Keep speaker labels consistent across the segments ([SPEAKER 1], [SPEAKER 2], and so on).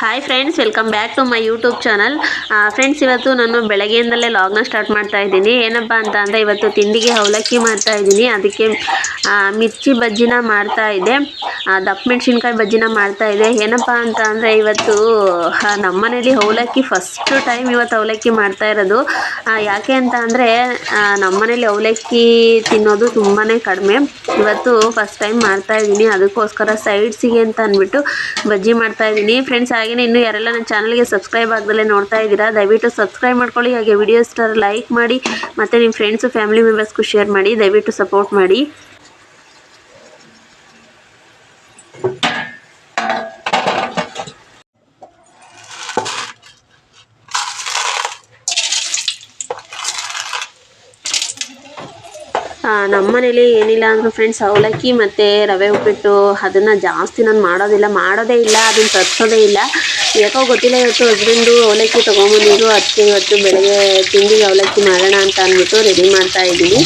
[SPEAKER 1] Hi friends welcome back to my YouTube channel friends ಇವತ್ತು ನಾನು ಬೆಳಗ್ಗೆಯಿಂದಲೇ ಲಾಗ್ನ ಸ್ಟಾರ್ಟ್ ಮಾಡ್ತಾ ಇದ್ದೀನಿ. ಏನಪ್ಪ ಅಂತ ಅಂದರೆ ಇವತ್ತು ತಿಂಡಿಗೆ ಅವಲಕ್ಕಿ ಮಾಡ್ತಾ ಇದ್ದೀನಿ. ಅದಕ್ಕೆ ಮಿರ್ಚಿ ಬಜ್ಜಿನ ಮಾಡ್ತಾ ಇದ್ದೆ. ದಪ್ಪ ಮೆಣಸಿನ್ಕಾಯಿ ಬಜ್ಜಿನ ಮಾಡ್ತಾ ಇದ್ದೆ. ಏನಪ್ಪ ಅಂತ ಅಂದರೆ ಇವತ್ತು ನಮ್ಮನೇಲಿ ಅವಲಕ್ಕಿ ಫಸ್ಟ್ ಟೈಮ್ ಇವತ್ತು ಅವಲಕ್ಕಿ ಮಾಡ್ತಾ ಇರೋದು. ಯಾಕೆ ಅಂತ ಅಂದರೆ ನಮ್ಮನೇಲಿ ಅವಲಕ್ಕಿ ತಿನ್ನೋದು ತುಂಬಾ ಕಡಿಮೆ. ಇವತ್ತು ಫಸ್ಟ್ ಟೈಮ್ ಮಾಡ್ತಾ ಇದ್ದೀನಿ. ಅದಕ್ಕೋಸ್ಕರ ಸೈಡ್ಸಿಗೆ ಅಂತ ಅಂದ್ಬಿಟ್ಟು ಬಜ್ಜಿ ಮಾಡ್ತಾ ಇದ್ದೀನಿ. ಫ್ರೆಂಡ್ಸ್ ಹಾಗೆಯೇ ಇನ್ನೂ ಯಾರೆಲ್ಲ ನನ್ನ ಚಾನಲ್ಗೆ ಸಬ್ಸ್ಕ್ರೈಬ್ ಆಗದಲ್ಲೇ ನೋಡ್ತಾ ಇದ್ದೀರಾ, ದಯವಿಟ್ಟು ಸಬ್ಸ್ಕ್ರೈಬ್ ಮಾಡ್ಕೊಳ್ಳಿ, ಹಾಗೆ ವಿಡಿಯೋ ಥರ ಲೈಕ್ ಮಾಡಿ, ಮತ್ತು ನಿಮ್ಮ ಫ್ರೆಂಡ್ಸು ಫ್ಯಾಮಿಲಿ ಮೆಂಬರ್ಸ್ಗೂ ಶೇರ್ ಮಾಡಿ, ದಯವಿಟ್ಟು ಸಪೋರ್ಟ್ ಮಾಡಿ. ನಮ್ಮ ಮನೇಲಿ ಏನಿಲ್ಲ ಅಂದರೂ ಫ್ರೆಂಡ್ಸ್ ಅವಲಕ್ಕಿ ಮತ್ತು ರವೆ ಉಪ್ಪಿಟ್ಟು. ಅದನ್ನು ಜಾಸ್ತಿ ನಾನು ಮಾಡೋದಿಲ್ಲ. ಮಾಡೋದೇ ಇಲ್ಲ, ಅದನ್ನು ತರಿಸೋದೇ ಇಲ್ಲ. ಯಾಕೋ ಗೊತ್ತಿಲ್ಲ ಇವತ್ತು ಹಸ್ಬೆಂಡು ಅವಲಕ್ಕಿ ತೊಗೊಂಬಂದಿದ್ರು. ಅದಕ್ಕೆ ಇವತ್ತು ಬೆಳಗ್ಗೆ ತಿಂಡಿಗೆ ಅವಲಕ್ಕಿ ಮಾಡೋಣ ಅಂತ ಅಂದ್ಬಿಟ್ಟು ರೆಡಿ ಮಾಡ್ತಾ ಇದ್ದೀನಿ.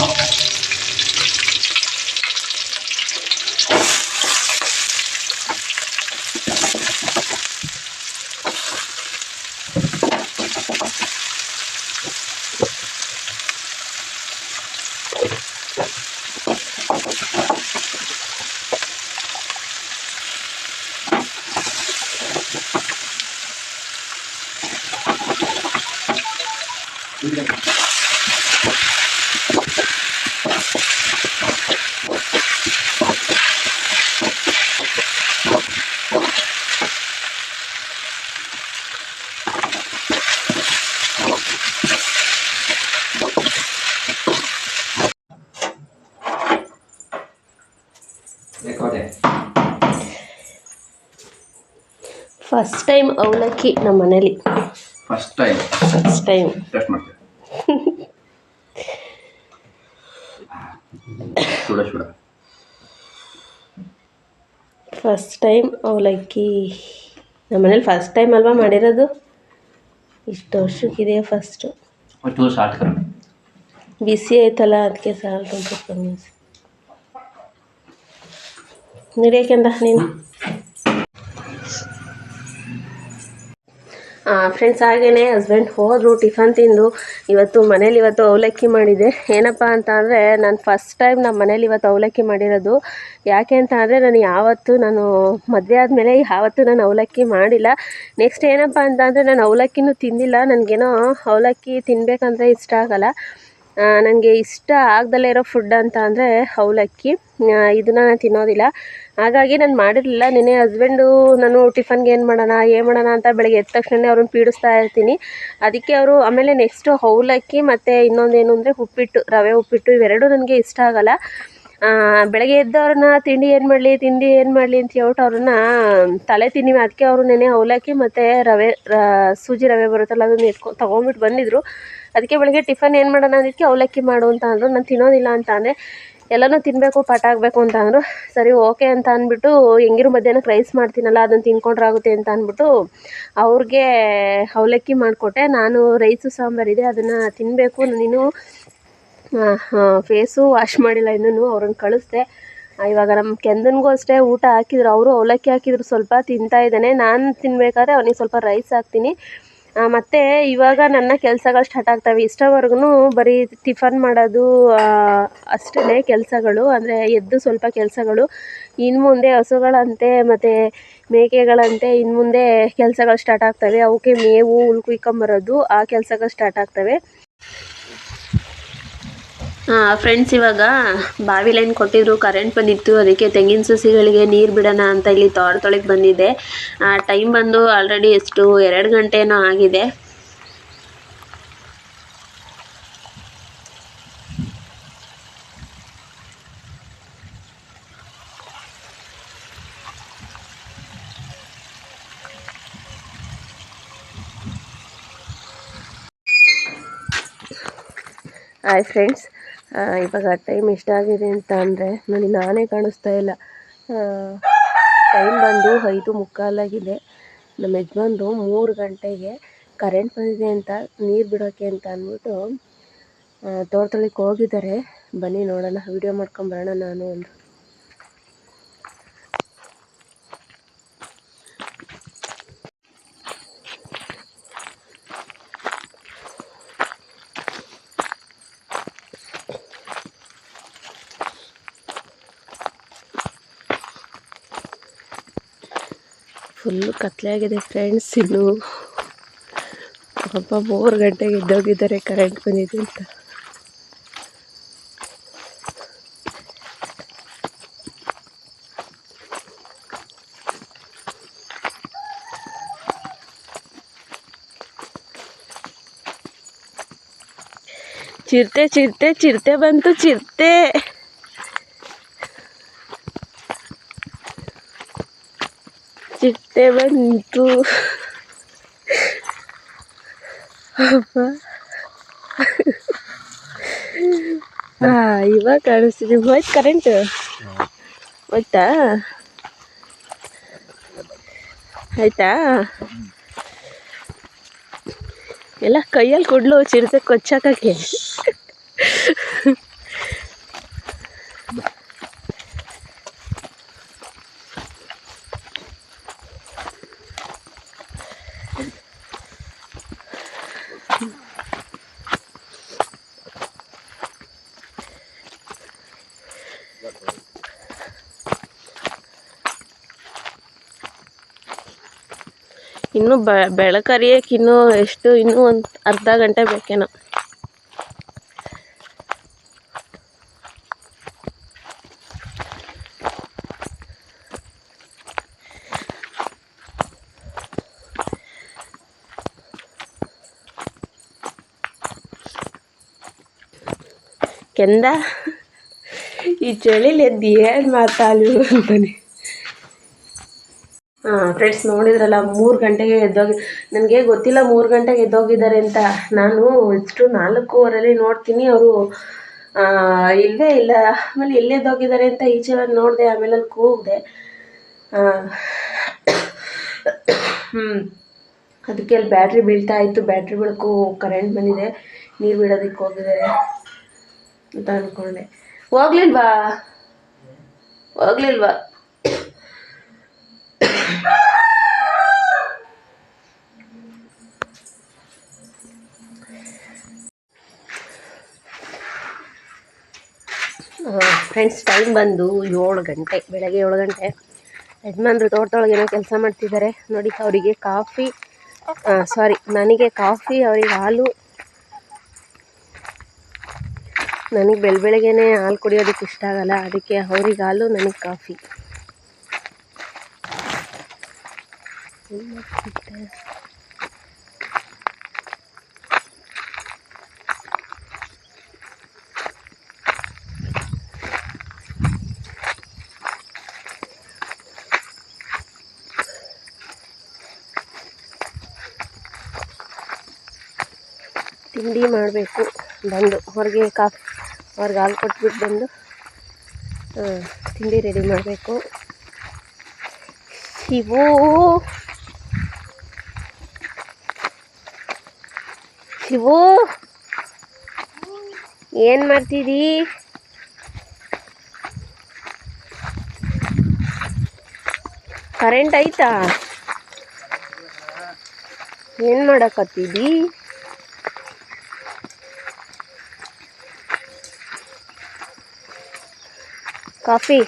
[SPEAKER 2] Thank you.
[SPEAKER 1] ಫಸ್ಟ್ ಟೈಮ್ ಅವಲಕ್ಕಿ ನಮ್ಮ ಮನೇಲಿ.
[SPEAKER 2] First time
[SPEAKER 1] first time
[SPEAKER 2] test ಮಾಡ್ತೀನಿ ಶುಡ ಶುಡ.
[SPEAKER 1] ಫಸ್ಟ್ ಟೈಮ್ ಅವಲಕ್ಕಿ ನಮ್ಮ ಮನೇಲಿ ಫಸ್ಟ್ ಟೈಮ್ ಅಲ್ವಾ ಮಾಡಿರೋದು? ಇಷ್ಟು ವರ್ಷಕ್ಕಿದೆ ಫಸ್ಟು ಬಿಸಿ ಆಯ್ತಲ್ಲ ಅದಕ್ಕೆ ಸಾಲ್ಟ್ ಅಂತ ನಡಿಯಕೆಂದ ನೀನು? ಫ್ರೆಂಡ್ಸ್ ಹಾಗೇ ಹಸ್ಬೆಂಡ್ ಹೋದರು ಟಿಫನ್ ತಿಂದು, ಇವತ್ತು ಮನೇಲಿ ಇವತ್ತು ಅವಲಕ್ಕಿ ಮಾಡಿದೆ. ಏನಪ್ಪ ಅಂತ ಅಂದರೆ, ನಾನು ಫಸ್ಟ್ ಟೈಮ್ ನಮ್ಮ ಮನೇಲಿ ಇವತ್ತು ಅವಲಕ್ಕಿ ಮಾಡಿರೋದು. ಯಾಕೆ ಅಂತ ಅಂದರೆ, ನಾನು ಯಾವತ್ತೂ ನಾನು ಮದುವೆ ಆದಮೇಲೆ ಯಾವತ್ತೂ ನಾನು ಅವಲಕ್ಕಿ ಮಾಡಿಲ್ಲ. ನೆಕ್ಸ್ಟ್ ಏನಪ್ಪ ಅಂತ ಅಂದರೆ, ನಾನು ಅವಲಕ್ಕಿನೂ ತಿಂದಿಲ್ಲ. ನನಗೇನೋ ಅವಲಕ್ಕಿ ತಿನ್ನಬೇಕಂದ್ರೆ ಇಷ್ಟ ಆಗಲ್ಲ. ನನಗೆ ಇಷ್ಟ ಆಗ್ದಲೇ ಇರೋ ಫುಡ್ ಅಂತ ಅಂದರೆ ಅವಲಕ್ಕಿ ಇದನ್ನು ನಾನು ತಿನ್ನೋದಿಲ್ಲ. ಹಾಗಾಗಿ ನಾನು ಮಾಡಿರಲಿಲ್ಲ. ನಿನ್ನೆ ಹಸ್ಬೆಂಡು ನಾನು ಟಿಫನ್ಗೆ ಏನು ಮಾಡೋಣ ಏನು ಮಾಡೋಣ ಅಂತ ಬೆಳಗ್ಗೆ ಎದ್ದ ತಕ್ಷಣ ಅವ್ರನ್ನ ಪೀಡಿಸ್ತಾ ಇರ್ತೀನಿ. ಅದಕ್ಕೆ ಅವರು ಆಮೇಲೆ ನೆಕ್ಸ್ಟು ಅವಲಕ್ಕಿ ಮತ್ತು ಇನ್ನೊಂದೇನು ಅಂದರೆ ಉಪ್ಪಿಟ್ಟು, ರವೆ ಉಪ್ಪಿಟ್ಟು ಇವೆರಡೂ ನನಗೆ ಇಷ್ಟ ಆಗಲ್ಲ. ಬೆಳಗ್ಗೆ ಎದ್ದವ್ರನ್ನ ತಿಂಡಿ ಏನು ಮಾಡಲಿ, ತಿಂಡಿ ಏನು ಮಾಡಲಿ ಅಂತ ಹೇಳ್ಬಿಟ್ಟು ಅವ್ರನ್ನ ತಲೆ ತಿನ್ನಿ ಅದಕ್ಕೆ ಅವರು ನೆನೆ ಅವಲಕ್ಕಿ ಮತ್ತು ರವೆ ಸೂಜಿ ರವೆ ಬರುತ್ತಲ್ಲ ಅದನ್ನ ಎತ್ಕೊ, ತೊಗೊಂಬಿಟ್ಟು ಬಂದಿದ್ರು. ಅದಕ್ಕೆ ಬೆಳಗ್ಗೆ ಟಿಫನ್ ಏನು ಮಾಡೋಣ ಅಂದಿದ್ದಕ್ಕೆ ಅವಲಕ್ಕಿ ಮಾಡು ಅಂತ ಅಂದರು. ನಾನು ತಿನ್ನೋದಿಲ್ಲ ಅಂತ ಅಂದರೆ ಎಲ್ಲನೂ ತಿನ್ನಬೇಕು ಪಾಠ ಆಗಬೇಕು ಅಂತ ಅಂದರು. ಸರಿ, ಓಕೆ ಅಂತ ಅಂದ್ಬಿಟ್ಟು ಹೆಂಗಿರು ಮಧ್ಯಾಹ್ನಕ್ಕೆ ರೈಸ್ ಮಾಡ್ತೀನಲ್ಲ, ಅದನ್ನು ತಿನ್ಕೊಂಡ್ರೆ ಆಗುತ್ತೆ ಅಂತ ಅಂದ್ಬಿಟ್ಟು ಅವ್ರಿಗೆ ಅವಲಕ್ಕಿ ಮಾಡಿಕೊಟ್ಟೆ. ನಾನು ರೈಸು ಸಾಂಬಾರಿದೆ ಅದನ್ನು ತಿನ್ನಬೇಕು ನೀನು ಫೇಸು ವಾಶ್ ಮಾಡಿಲ್ಲ ಇನ್ನೂ ಅವ್ರನ್ನ ಕಳಿಸ್ದೆ. ಇವಾಗ ನಮ್ಮ ಕೆಂದನ್ಗೂ ಅಷ್ಟೇ ಊಟ ಹಾಕಿದ್ರು, ಅವರು ಅವಲಕ್ಕಿ ಹಾಕಿದ್ರು, ಸ್ವಲ್ಪ ತಿಂತಾ ಇದ್ದಾನೆ. ನಾನು ತಿನ್ಬೇಕಾದ್ರೆ ಅವನಿಗೆ ಸ್ವಲ್ಪ ರೈಸ್ ಹಾಕ್ತೀನಿ. ಮತ್ತು ಮತ್ತೆ ಇವಾಗ ನನ್ನ ಕೆಲಸಗಳು ಸ್ಟಾರ್ಟ್ ಆಗ್ತವೆ. ಇಷ್ಟವರೆಗೂ ಬರೀ ಟಿಫನ್ ಮಾಡೋದು ಅಷ್ಟೇ ಕೆಲಸಗಳು. ಅಂದರೆ ಎದ್ದು ಸ್ವಲ್ಪ ಕೆಲಸಗಳು. ಇನ್ನು ಮುಂದೆ ಹಸುಗಳಂತೆ, ಮತ್ತು ಮೇಕೆಗಳಂತೆ ಇನ್ನು ಮುಂದೆ ಕೆಲಸಗಳು ಸ್ಟಾರ್ಟ್ ಆಗ್ತವೆ. ಅವಕ್ಕೆ ಮೇವು ಹುಲ್ಕುಯ್ಕೊಂಬರೋದು ಆ ಕೆಲಸಗಳು ಸ್ಟಾರ್ಟ್ ಆಗ್ತವೆ. ಫ್ರೆಂಡ್ಸ್ ಇವಾಗ ಬಾವಿ ಲೈನ್ ಕೊಟ್ಟಿದ್ರು ಕರೆಂಟ್ ಬಂದಿತ್ತು, ಅದಕ್ಕೆ ತೆಂಗಿನ ಸಸಿಗಳಿಗೆ ನೀರು ಬಿಡೋಣ ಅಂತ ಇಲ್ಲಿ ತೋಟದೊಳಗೆ ಬಂದಿದ್ದೆ. ಟೈಮ್ ಬಂದು ಆಲ್ರೆಡಿ ಎಷ್ಟು, ಎರಡು ಗಂಟೆನೋ ಆಗಿದೆ. ಹಾಯ್ ಫ್ರೆಂಡ್ಸ್ ಇವಾಗ ಟೈಮ್ ಎಷ್ಟಾಗಿದೆ ಅಂತ ಅಂದರೆ ನನಗೆ ನಾನೇ ಕಾಣಿಸ್ತಾ ಇಲ್ಲ. ಟೈಮ್ ಬಂದು ಐದು ಮುಕ್ಕಾಲಾಗಿದೆ. ನಮ್ಮ ಯಜಮಾನ್ರು ಮೂರು ಗಂಟೆಗೆ ಕರೆಂಟ್ ಬಂದಿದೆ ಅಂತ, ನೀರು ಬಿಡೋಕ್ಕೆ ಅಂತ ಅಂದ್ಬಿಟ್ಟು ತೋಟದೊಳಗೆ ಹೋಗಿದ್ದಾರೆ. ಬನ್ನಿ ನೋಡೋಣ ವಿಡಿಯೋ ಮಾಡ್ಕೊಂಬರೋಣ ನಾನು ಒಂದು ಫುಲ್ಲು ಕತ್ಲೆ ಫ್ರೆಂಡ್ಸ್ ಇನ್ನು ಪಾಪ ಮೂರು ಗಂಟೆಗೆ ಎದ್ದೋಗಿದ್ದಾರೆ ಕರೆಂಟ್ ಬಂದಿದೆ ಅಂತ. ಚಿರತೆ ಚಿರತೆ ಚಿರತೆ ಬಂತು, ಚಿರತೆ. ಚಿರತೆ ಬಂತು ಅಪ್ಪ. ಹಾ, ಇವಾಗ ಕಾಣಿಸ್ತಿದೆ. ಹೋಯ್ತು ಕರೆಂಟ್ ಹೋಯ್ತಾ ಆಯ್ತಾ? ಎಲ್ಲ ಕೈಯಲ್ಲಿ ಕೊಡ್ಲು, ಚಿರತೆ ಕೊಚ್ಚಾಕಕ್ಕೆ ಇನ್ನು ಬೆಳಕರಿಯಕ್ಕೆ ಇನ್ನೂ ಎಷ್ಟು, ಇನ್ನೂ ಒಂದು ಅರ್ಧ ಗಂಟೆ ಬೇಕೇನೋ. ಕೆಂದ? ಈ ಚಳಿಲಿ ಎದ್ದು ಏನು ಮಾತಾಡು ಅಂತಾನೆ. ಫ್ರೆಂಡ್ಸ್ ನೋಡಿದ್ರಲ್ಲ, ಮೂರು ಗಂಟೆಗೆ ಎದ್ದೋಗಿ ನನಗೆ ಗೊತ್ತಿಲ್ಲ ಮೂರು ಗಂಟೆಗೆ ಎದ್ದೋಗಿದ್ದಾರೆ ಅಂತ. ನಾನು ಇಷ್ಟು ನಾಲ್ಕೂವರೆಲಿ ನೋಡ್ತೀನಿ ಅವರು. ಇಲ್ಲವೇ ಇಲ್ಲ. ಆಮೇಲೆ ಎಲ್ಲೆದ್ದೋಗಿದ್ದಾರೆ ಅಂತ ಈಚೆ ಬಂದು ನೋಡಿದೆ, ಆಮೇಲೆ ಅಲ್ಲಿ ಕೂಗಿದೆ ಅದಕ್ಕೆ ಅಲ್ಲಿ ಬ್ಯಾಟ್ರಿ ಬೀಳ್ತಾ ಇತ್ತು. ಬ್ಯಾಟ್ರಿ ಬೆಳಕು ಕರೆಂಟ್ ಬಂದಿದೆ. ನೀರು ಬಿಡೋದಕ್ಕೆ ಹೋಗಿದ್ದಾರೆ ಅಂತ ಅಂದ್ಕೊಂಡೆ ಹೋಗ್ಲಿಲ್ವಾ? ಹೋಗ್ಲಿಲ್ವಾ? ಫ್ರೆಂಡ್ಸ್ ಟೈಮ್ ಬಂದು ಏಳು ಗಂಟೆ, ಬೆಳಗ್ಗೆ ಏಳು ಗಂಟೆ. ಯಜಮಾನ್ರು ತೋಟದೊಳಗೆ ಏನೋ ಕೆಲಸ ಮಾಡ್ತಿದ್ದಾರೆ. ನೋಡಿ, ಅವರಿಗೆ ಕಾಫಿ ಸಾರಿ ನನಗೆ ಕಾಫಿ, ಅವರಿಗೆ ಹಾಲು. ನನಗೆ ಬೆಳ ಬೆಳಗ್ಗೆನೆ ಹಾಲು ಕುಡಿಯೋದಕ್ಕೆ ಇಷ್ಟ ಆಗಲ್ಲ. ಅದಕ್ಕೆ ಅವ್ರಿಗೆ ಹಾಲು, ನನಗೆ ಕಾಫಿ. ತಿಂಡಿ ಮಾಡಬೇಕು. ಬಂದು ಹೊರಗೆ ಕಾಫಿ ಅವ್ರಿಗೆ ಹಾಲು ಕೊಟ್ಬಿಟ್ಟು ಬಂದು ತಿಂಡಿ ರೆಡಿ ಮಾಡಬೇಕು. ಶಿವು ಶಿವು ಏನು ಮಾಡ್ತಿದ್ದೀ ಕರೆಂಟ್ ಐತಾ ಏನು ಮಾಡಕತ್ತಿದ್ದೀ ಕಾಫಿ.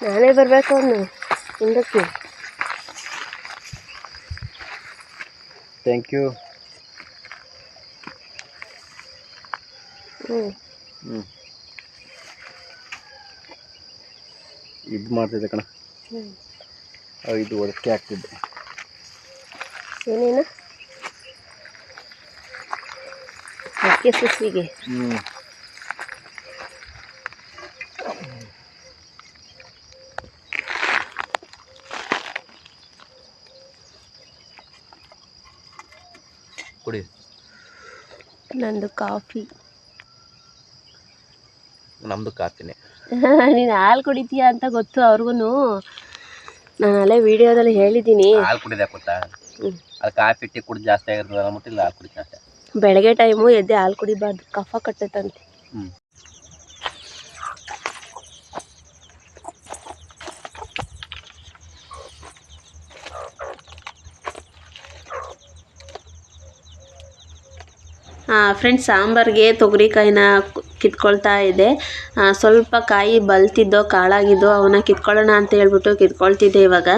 [SPEAKER 1] ನಾನೇ ಬರಬೇಕು ಅವನು ಹಿಂದಕ್ಕೆ.
[SPEAKER 2] ಥ್ಯಾಂಕ್ ಯು
[SPEAKER 1] ಹ್ಞೂ
[SPEAKER 2] ಹ್ಞೂ ಇದು ಮಾಡ್ತಿದ್ದೆ ಕಣ. ಇದು ಒಡಕೆ ಆಗ್ತಿದ್ದೆ
[SPEAKER 1] ಏನೇನು? ಅಕ್ಕಿ
[SPEAKER 2] ಹ್ಞೂ ಕುಡಿ.
[SPEAKER 1] ನಂದು ಕಾಫಿ.
[SPEAKER 2] ನಮ್ಮದು ಕಾಫಿನೇ.
[SPEAKER 1] ನೀನು ಹಾಲು ಕುಡಿತೀಯ ಅಂತ ಗೊತ್ತು ಅವ್ರಿಗೂ ನಾನು ಅಲ್ಲೇ ವಿಡಿಯೋದಲ್ಲಿ ಹೇಳಿದ್ದೀನಿ.
[SPEAKER 2] ಹಾಲು ಕುಡಿದೆ ಗೊತ್ತಾ. ಅದು ಕಾಫಿ ಟೀ ಕುಡಿದು ಜಾಸ್ತಿ ಆಗಿರ್ತದೆ ಅಂದ್ಬಿಟ್ಟು ಹಾಲು ಕುಡಿತೀನಿ ಅಷ್ಟೇ.
[SPEAKER 1] ಬೆಳಗ್ಗೆ ಟೈಮು ಎದ್ದೆ ಹಾಲು ಕುಡಿಬಾರ್ದು ಕಫ ಕಟ್ಟೈತಂತೆ
[SPEAKER 2] ಹ್ಞೂ
[SPEAKER 1] ಹಾಂ ಫ್ರೆಂಡ್ಸ್ ಸಾಂಬಾರಿಗೆ ತೊಗರಿಕಾಯಿನ ಕಿತ್ಕೊಳ್ತಾ ಇದೆ ಸ್ವಲ್ಪ ಕಾಯಿ ಬಲ್ತಿದ್ದೋ ಕಾಳಾಗಿದ್ದೋ ಅವನ್ನ ಕಿತ್ಕೊಳ್ಳೋಣ ಅಂತ ಹೇಳ್ಬಿಟ್ಟು ಕಿತ್ಕೊಳ್ತಿದ್ದೆ ಇವಾಗ.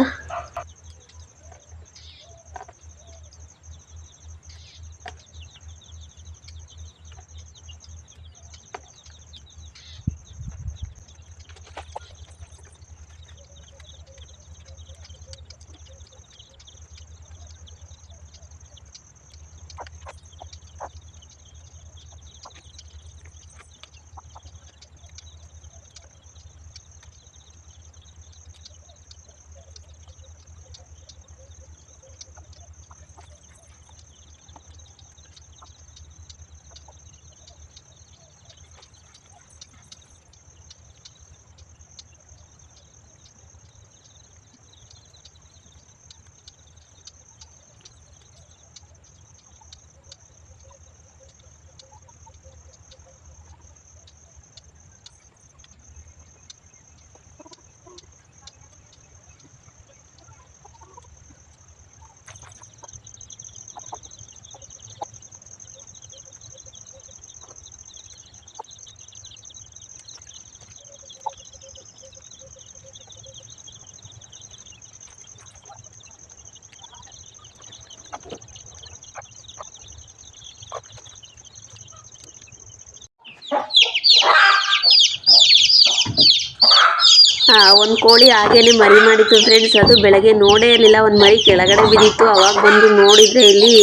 [SPEAKER 1] ಒಂದು ಕೋಳಿ ಹಾಗೇನೆ ಮರಿ ಮಾಡಿತ್ತು ಫ್ರೆಂಡ್ಸ್ ಅದು ಬೆಳಗ್ಗೆ ನೋಡೇ ಇರಲಿಲ್ಲ ಒಂದು ಮರಿ ಕೆಳಗಡೆ ಬಿದ್ದಿತ್ತು. ಅವಾಗ ಬಂದು ನೋಡಿದ್ರೆ ಇಲ್ಲಿ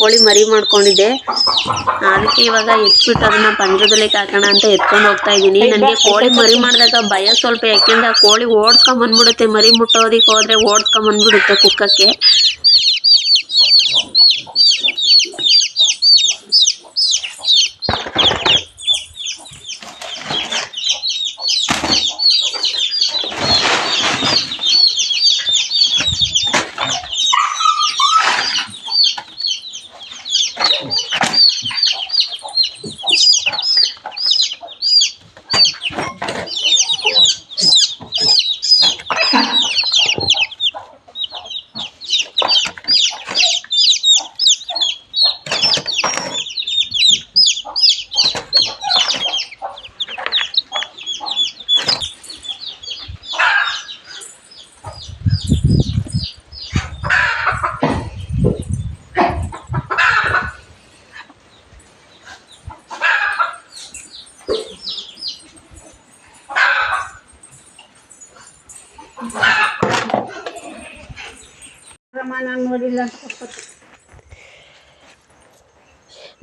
[SPEAKER 1] ಕೋಳಿ ಮರಿ ಮಾಡ್ಕೊಂಡಿದ್ದೆ. ಅದಕ್ಕೆ ಇವಾಗ ಎತ್ಬಿಟ್ಟು ಅದನ್ನ ಪಂಜರದಲ್ಲಿ ಹಾಕೋಣ ಅಂತ ಎತ್ಕೊಂಡು ಹೋಗ್ತಾ ಇದ್ದೀನಿ. ನನಗೆ ಕೋಳಿ ಮರಿ ಮಾಡಿದಾಗ ಭಯ ಸ್ವಲ್ಪ ಯಾಕೆಂದ್ರೆ ಆ ಕೋಳಿ ಓಡ್ಕೊಂಬಂದ್ಬಿಡುತ್ತೆ ಮರಿ ಮುಟ್ಟೋದಕ್ಕೆ ಹೋದರೆ ಓಡ್ಕೊಂಬಂದ್ಬಿಡುತ್ತೆ ಕುಕ್ಕಕ್ಕೆ.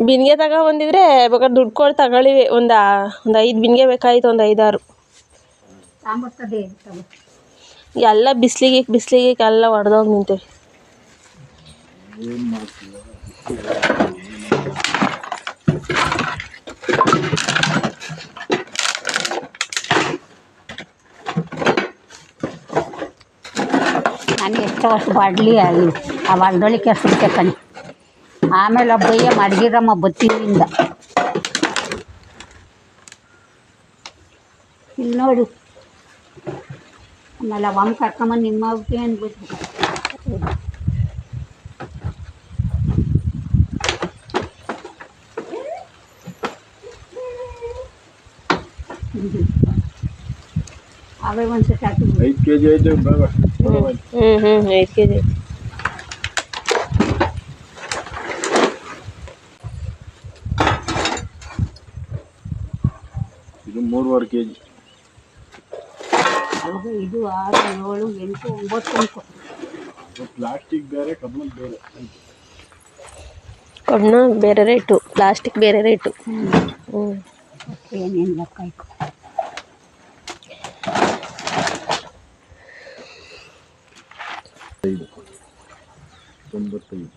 [SPEAKER 1] ಬಿನ್ಗೆ ತಗೊ ಬಂದಿದ್ರೆ ಬೇಕಾದ್ರೆ ದುಡ್ಡು ಕೊಟ್ಟು ತಗೊಳ್ಳಿ. ಒಂದು ಒಂದು ಐದು ಬಿನ್ಗೆ ಬೇಕಾಯ್ತು ಒಂದು ಐದಾರು. ಎಲ್ಲ ಬಿಸಿಲಿಗೆ ಬಿಸಿಲಿಗೆ ಎಲ್ಲ ಹೊಡೆದೋಗಿ ನಿಂತೇವೆ.
[SPEAKER 3] ನಾನು ಎಷ್ಟು ವರ್ಷ ಬಾಡ್ಲಿ ಆಗಿ ಆ ಹೊಲ್ದೊಳಿ ಕೆಲ್ಸಕ್ಕೆ ಕಣಿ ಆಮೇಲೆ ಒಬ್ಬಯ್ಯ ಮಡಗಿರಮ್ಮ ಬತ್ತಿನಿಂದ ಇಲ್ಲಿ ನೋಡು ಆಮೇಲೆ ಅವಮ್ಮ ಕರ್ಕೊಂಬಂದು ನಿಮ್ಮ ಅವ್ರಿಗೆ ಅಂದ್ಬಿಟ್ಟು ಅವೇ ಒಂದು ಸತಿ ಹಾಕಿ
[SPEAKER 4] ಐದು ಕೆ ಜಿ ಐತೆ ಬಾಬಾ
[SPEAKER 1] ಹ್ಞೂ ಹ್ಞೂ ಐದು ಕೆ ಜಿ
[SPEAKER 4] ಇದು ಮೂರುವರೆ ಕೆ ಜಿ
[SPEAKER 3] ಇದು ಆರು ಏಳು ಎಂಟು ಒಂಬತ್ತು
[SPEAKER 4] ಪ್ಲಾಸ್ಟಿಕ್ ಬೇರೆ ಕಬ್ಬಣ ಬೇರೆ.
[SPEAKER 1] ಕಬ್ಬಣ ಬೇರೆ ರೇಟು ಪ್ಲಾಸ್ಟಿಕ್ ಬೇರೆ ರೇಟು. ಹ್ಞೂ
[SPEAKER 3] ಏನೇನು ಲೆಕ್ಕ ಆಯ್ತು
[SPEAKER 4] ತೊಂಬತ್ತೈದು.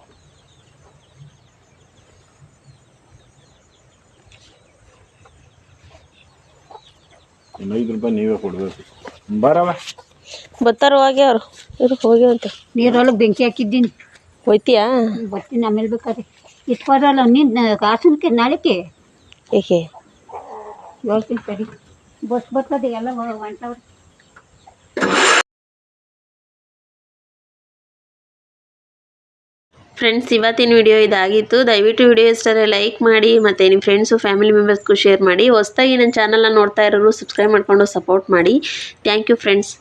[SPEAKER 4] ಐದು ರೂಪಾಯಿ ನೀವೇ ಕೊಡ್ಬೇಕು. ಬರವ
[SPEAKER 1] ಬರ್ತಾರ ಹೋಗಿ ಅವ್ರು. ಇರು ಹೋಗಿ ಅಂತ.
[SPEAKER 3] ನೀರೊಳಗೆ ಬೆಂಕಿ ಹಾಕಿದ್ದೀನಿ.
[SPEAKER 1] ಹೋಯ್ತೀಯಾ?
[SPEAKER 3] ಬರ್ತೀನಿ ಆಮೇಲೆ ಬೇಕಾದ್ರೆ. ಇಟ್ಕೊಡಲ್ಲ ನೀನು ಕಾಸನ್ಕೆ ನಾಳೆಕ್ಕೆ
[SPEAKER 1] ಏಕೆ?
[SPEAKER 3] ಹೇಳ್ತೀನಿ ಸರಿ. ಬಸ್ ಬರ್ತದೆ ಎಲ್ಲ ಹೊಂಟವ್ರೆ
[SPEAKER 1] ಫ್ರೆಂಡ್ಸ್ ಇವತ್ತಿನ ವಿಡಿಯೋ ಇದಾಗಿತ್ತು. ದಯವಿಟ್ಟು ವಿಡಿಯೋ ಇಷ್ಟರೆ ಲೈಕ್ ಮಾಡಿ, ಮತ್ತು ನಿಮ್ಮ ಫ್ರೆಂಡ್ಸು ಫ್ಯಾಮಿಲಿ ಮೆಂಬರ್ಸ್ಗೂ ಶೇರ್ ಮಾಡಿ. ಹೊಸ್ದಾಗಿ ನನ್ನ ಚಾನಲ್ನ ನೋಡ್ತಾ ಇರೋರು ಸಬ್ಸ್ಕ್ರೈಬ್ ಮಾಡಿಕೊಂಡು ಸಪೋರ್ಟ್ ಮಾಡಿ. Thank you friends